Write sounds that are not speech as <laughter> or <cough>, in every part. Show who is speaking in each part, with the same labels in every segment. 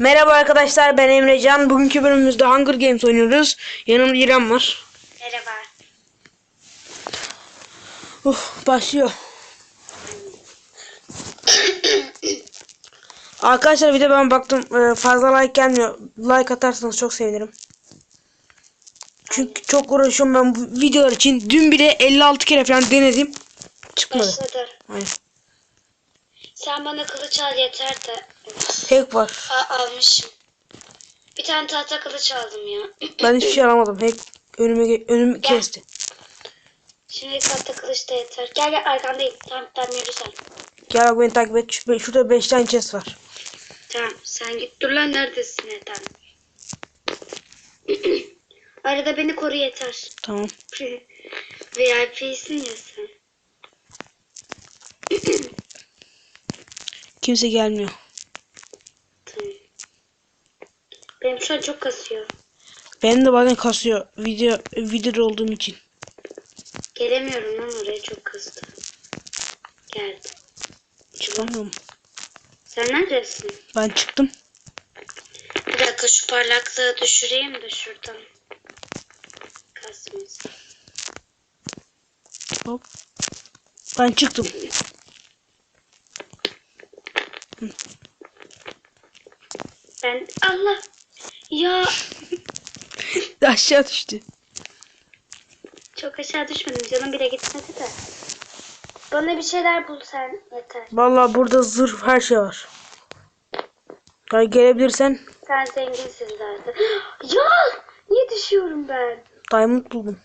Speaker 1: Merhaba arkadaşlar ben Emrecan. Bugünkü bölümümüzde Hunger Games oynuyoruz. Yanımda İrem var.
Speaker 2: Merhaba.
Speaker 1: Uf, başlıyor. Arkadaşlar bir de ben baktım e, fazla like gelmiyor. Like atarsanız çok sevinirim. Çünkü çok uğraşıyorum ben bu videolar için. Dün bile 56 kere falan denedim. Çıkmadı.
Speaker 2: Başladı.
Speaker 1: Aynen.
Speaker 2: Sen bana kılıç al yeter de.
Speaker 1: Tek var.
Speaker 2: Aa, almışım. Bir tane tahta kılıç aldım ya. <clears throat>
Speaker 1: Ben hiçbir şey alamadım. Hack önümü, önümü
Speaker 2: Gel.
Speaker 1: kesti.
Speaker 2: Şimdi tahta kılıç da yeter. Gel gel arkandayım. Tamam tamam yürü sen.
Speaker 1: Gel beni takip et. Şu- Şurada 5 tane chest var.
Speaker 2: Tamam sen git. Dur lan neredesin yeter. <clears throat> Arada beni koru yeter.
Speaker 1: Tamam. <laughs>
Speaker 2: VIP'sin ya sen. <clears throat>
Speaker 1: Kimse gelmiyor.
Speaker 2: Tamam. Benim şu an çok kasıyor.
Speaker 1: Benim de bazen kasıyor. Video videoda olduğum için.
Speaker 2: Gelemiyorum lan oraya çok kızdı. Geldim.
Speaker 1: Çıkamıyorum.
Speaker 2: Sen neredesin?
Speaker 1: Ben çıktım.
Speaker 2: Bir dakika şu parlaklığı düşüreyim de şuradan. Kasmasın.
Speaker 1: Hop. Ben çıktım.
Speaker 2: Ben Allah ya <laughs>
Speaker 1: Aşağı düştü.
Speaker 2: çok aşağı düşmedim canım bile gitmedi de. Bana bir şeyler bul sen yeter.
Speaker 1: Vallahi burada zırh her şey var. Yani gelebilirsen
Speaker 2: Sen zenginsin zaten. <gasps> ya niye düşüyorum ben?
Speaker 1: diamond buldum.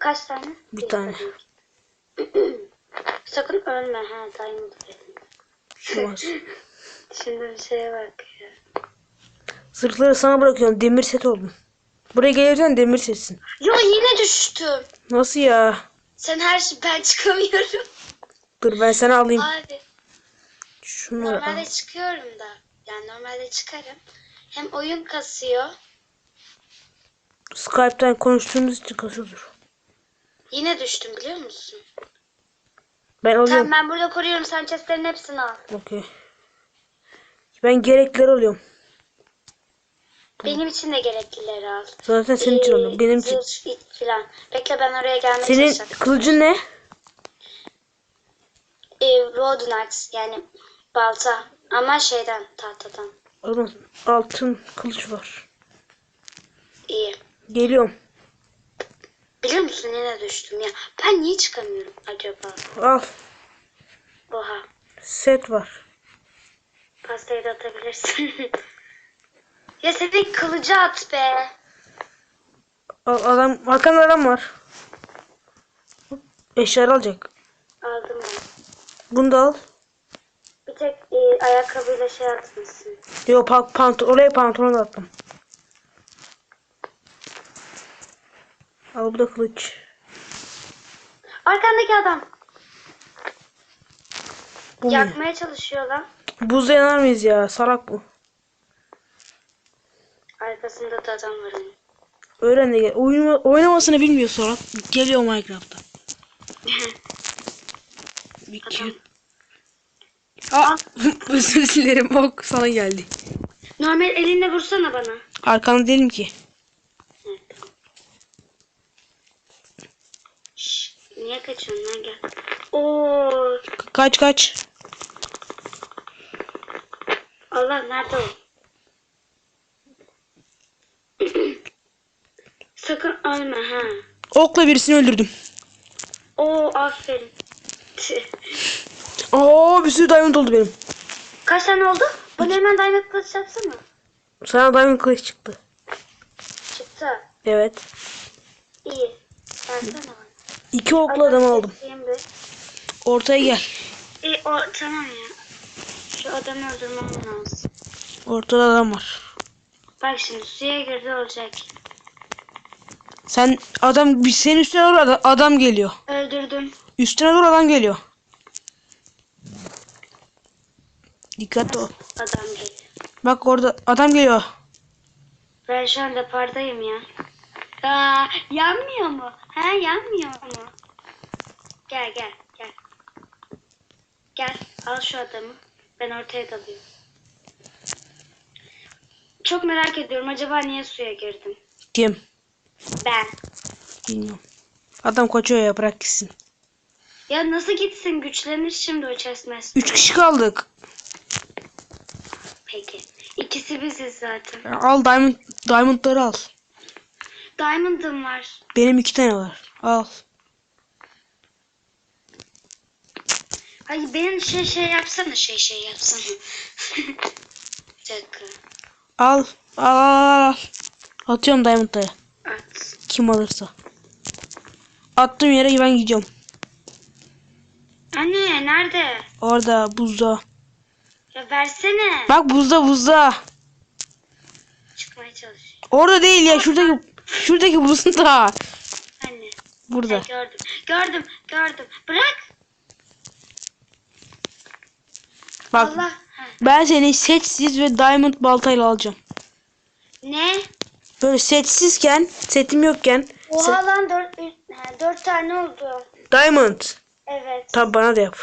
Speaker 2: Kaç tane?
Speaker 1: Bir tane. <clears throat>
Speaker 2: Sakın ölme ha diamond.
Speaker 1: Şu var. <laughs>
Speaker 2: Şimdi bir şeye bak ya.
Speaker 1: Zırhları sana bırakıyorum. Demir set oldum. Buraya gelirsen demir setsin.
Speaker 2: Ya yine düştüm.
Speaker 1: Nasıl ya?
Speaker 2: Sen her şey ben çıkamıyorum.
Speaker 1: Dur ben sana alayım.
Speaker 2: Abi
Speaker 1: al.
Speaker 2: normalde çıkıyorum da. Yani normalde çıkarım. Hem oyun kasıyor.
Speaker 1: Skype'ten konuştuğumuz için kasıyordur.
Speaker 2: Yine düştüm biliyor musun?
Speaker 1: Ben
Speaker 2: Tamam
Speaker 1: alıyorum.
Speaker 2: ben burada koruyorum. Sen chestlerin hepsini al.
Speaker 1: Okey. Ben gerekleri alıyorum.
Speaker 2: Benim için de gereklileri al.
Speaker 1: Zaten senin için
Speaker 2: Ee,
Speaker 1: alıyorum. Benim için.
Speaker 2: Zırh, it filan. Bekle ben oraya gelmeye
Speaker 1: Senin
Speaker 2: çalışacağım.
Speaker 1: kılıcın ne?
Speaker 2: Ee, Axe yani balta. Ama şeyden tahtadan.
Speaker 1: Oğlum altın kılıç var.
Speaker 2: İyi.
Speaker 1: Geliyorum.
Speaker 2: Biliyor musun yine düştüm ya. Ben niye çıkamıyorum acaba?
Speaker 1: Al.
Speaker 2: Oha.
Speaker 1: Set var.
Speaker 2: Pastayı da atabilirsin. <laughs> ya senin kılıcı at be.
Speaker 1: Al, adam arkanda adam var. Hop, Eşyaları alacak.
Speaker 2: Aldım ben.
Speaker 1: Bunu da al.
Speaker 2: Bir tek e, ayakkabıyla şey atmışsın.
Speaker 1: Yo pa pantolon oraya pantolon attım. Al bu da kılıç.
Speaker 2: Arkandaki adam.
Speaker 1: Bu?
Speaker 2: Yakmaya çalışıyor lan.
Speaker 1: Buzda yanar mıyız ya? Salak bu.
Speaker 2: Arkasında da adam var.
Speaker 1: Öğren de gel. Oyunu, oynamasını bilmiyor salak. Geliyor Minecraft'ta. <laughs> Bir kill. Aa, <laughs> özür dilerim. Ok sana geldi.
Speaker 2: Normal elinle vursana bana.
Speaker 1: Arkanda değilim ki.
Speaker 2: Evet, tamam. Şşş, niye kaçıyorsun lan gel. Oo,
Speaker 1: Ka- kaç kaç.
Speaker 2: Allah nerede o? <clears throat> Sakın ölme ha.
Speaker 1: Okla birisini öldürdüm.
Speaker 2: Oo aferin. <laughs>
Speaker 1: Oo bir sürü diamond oldu benim.
Speaker 2: Kaç tane oldu? Bana hemen diamond kılıç yapsana.
Speaker 1: Sana diamond kılıç çıktı.
Speaker 2: Çıktı.
Speaker 1: Evet.
Speaker 2: İyi. Versene bana.
Speaker 1: İki okla adam aldım. Ortaya gel.
Speaker 2: İyi o tamam ya. Şu adamı öldürmem lazım.
Speaker 1: Ortada adam var.
Speaker 2: Bak şimdi suya girdi olacak.
Speaker 1: Sen adam bir senin üstüne doğru adam, adam geliyor.
Speaker 2: Öldürdüm.
Speaker 1: Üstüne doğru adam geliyor. Dikkatli ol.
Speaker 2: Adam geliyor.
Speaker 1: Bak orada adam geliyor.
Speaker 2: Ben şu anda pardayım ya. Aa, yanmıyor mu? Ha yanmıyor mu? Gel gel gel. Gel al şu adamı. Ben ortaya dalıyorum. çok merak ediyorum. Acaba niye suya girdim?
Speaker 1: Kim?
Speaker 2: Ben.
Speaker 1: Bilmiyorum. Adam kaçıyor ya bırak gitsin.
Speaker 2: Ya nasıl gitsin? Güçlenir şimdi o chestmas.
Speaker 1: Üç kişi kaldık.
Speaker 2: Peki. İkisi biziz zaten.
Speaker 1: Al diamond, diamondları al.
Speaker 2: Diamond'ım var.
Speaker 1: Benim iki tane var. Al.
Speaker 2: Ay benim şey şey yapsana şey şey yapsana. <laughs> Bir dakika.
Speaker 1: Al. Al al al. Atıyorum diamondları.
Speaker 2: At.
Speaker 1: Kim alırsa. Attığım yere ben gidiyorum.
Speaker 2: Anne nerede?
Speaker 1: Orada buzda.
Speaker 2: Ya versene.
Speaker 1: Bak buzda buzda.
Speaker 2: Çıkmaya çalışıyor.
Speaker 1: Orada değil ya şuradaki şuradaki buzda.
Speaker 2: Anne.
Speaker 1: Burada.
Speaker 2: Ha, gördüm. Gördüm. Gördüm. Bırak.
Speaker 1: Bak
Speaker 2: Allah.
Speaker 1: Ben seni setsiz ve diamond baltayla alacağım.
Speaker 2: Ne?
Speaker 1: Böyle setsizken, setim yokken
Speaker 2: Oha lan dört, dört tane oldu.
Speaker 1: diamond.
Speaker 2: Evet.
Speaker 1: Tabi bana da yap.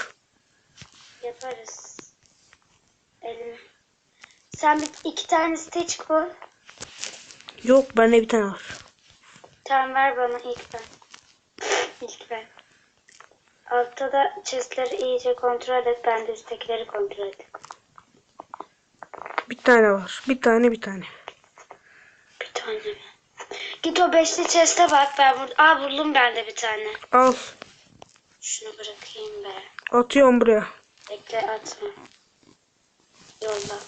Speaker 2: Yaparız. Elimi. Sen bir iki tane stitch bul.
Speaker 1: Yok bende bir tane var.
Speaker 2: Tamam ver bana ilk ben. İlk ben. Altta da chestleri iyice kontrol et. Ben de üsttekileri kontrol edeyim.
Speaker 1: Bir tane var. Bir tane bir tane.
Speaker 2: Bir tane mi? Git o beşli chest'e bak. Ben burada. Aa buldum ben de bir tane.
Speaker 1: Al.
Speaker 2: Şunu bırakayım be.
Speaker 1: Atıyorum buraya.
Speaker 2: Bekle atma. Yolla.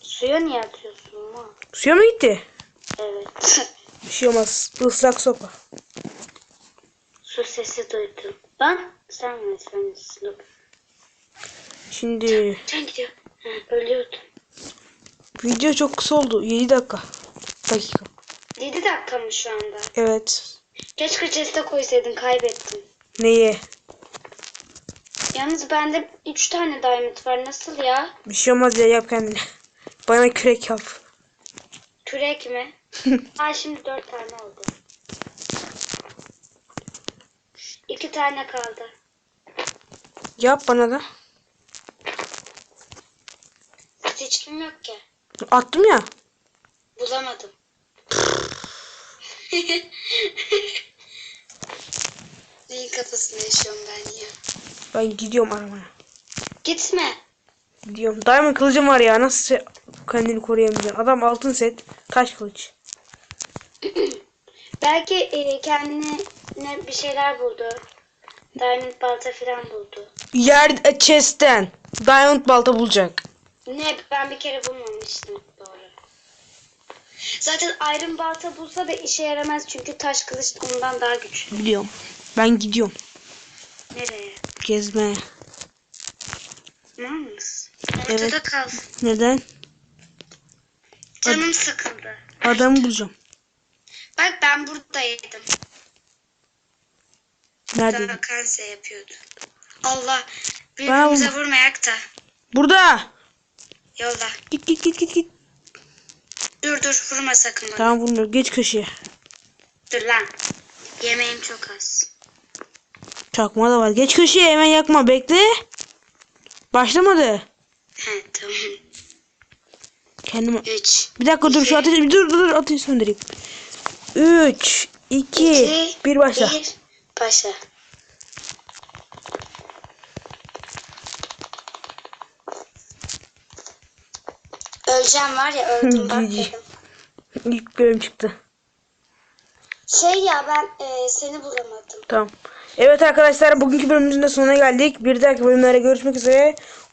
Speaker 2: Suya niye atıyorsun mu?
Speaker 1: Suya mı gitti?
Speaker 2: Evet. <laughs>
Speaker 1: Bir şey olmaz. Islak sopa.
Speaker 2: Su sesi duydum. Lan sen mi sen.
Speaker 1: Şimdi
Speaker 2: Sen gidiyor. Ha,
Speaker 1: video çok kısa oldu. 7 dakika. Dakika.
Speaker 2: 7 dakika mı şu anda?
Speaker 1: Evet.
Speaker 2: Keşke chest'e koysaydın kaybettim.
Speaker 1: Neye?
Speaker 2: Yalnız bende 3 tane diamond var. Nasıl ya?
Speaker 1: Bir şey olmaz ya yap kendine. Bana kürek yap.
Speaker 2: Kürek mi? Aa şimdi 4 tane oldu. 2 tane kaldı.
Speaker 1: yap bana da.
Speaker 2: Hiç kim yok ki.
Speaker 1: Attım ya.
Speaker 2: Bulamadım. <laughs> Neyin kafasında yaşıyorum ben ya?
Speaker 1: Ben gidiyorum aramaya.
Speaker 2: Gitme.
Speaker 1: Gidiyorum. Diamond kılıcım var ya. Nasıl kendini koruyamayacaksın? Adam altın set. Taş kılıç. <clears throat>
Speaker 2: Belki e, kendine ne bir şeyler buldu. Diamond balta falan buldu.
Speaker 1: Yer e, chest'ten. Diamond balta bulacak.
Speaker 2: Ne ben bir kere bulmamıştım. Doğru. Zaten iron balta bulsa da işe yaramaz çünkü taş kılıç ondan daha güçlü.
Speaker 1: Biliyorum. Ben gidiyorum.
Speaker 2: Nereye?
Speaker 1: Gezmeye.
Speaker 2: Mal mısın?
Speaker 1: Evet.
Speaker 2: Ortada kal.
Speaker 1: Neden?
Speaker 2: Canım sıkıldı.
Speaker 1: Adamı bulacağım.
Speaker 2: Bak ben buradaydım.
Speaker 1: Nerede?
Speaker 2: Daha kanse yapıyordu. Allah. Birbirimize
Speaker 1: vurma.
Speaker 2: vurmayak da.
Speaker 1: Burada.
Speaker 2: Yolla.
Speaker 1: Git git git git git.
Speaker 2: Dur dur vurma sakın bana.
Speaker 1: Tamam vurmuyor. Geç köşeye.
Speaker 2: Dur lan. Yemeğim çok az.
Speaker 1: Çakma da var. Geç köşeye hemen yakma. Bekle. Başlamadı.
Speaker 2: He tamam.
Speaker 1: Kendime.
Speaker 2: 3.
Speaker 1: Bir dakika dur şu ateşi. Dur dur dur ateşi söndüreyim. 3 2 1 başla.
Speaker 2: Bir. Başla. Öleceğim var ya öldüm <laughs> bak dedim.
Speaker 1: İlk bölüm çıktı.
Speaker 2: Şey ya ben e, seni bulamadım.
Speaker 1: Tamam. Evet arkadaşlar bugünkü bölümümüzün de sonuna geldik. Bir dahaki bölümlere görüşmek üzere.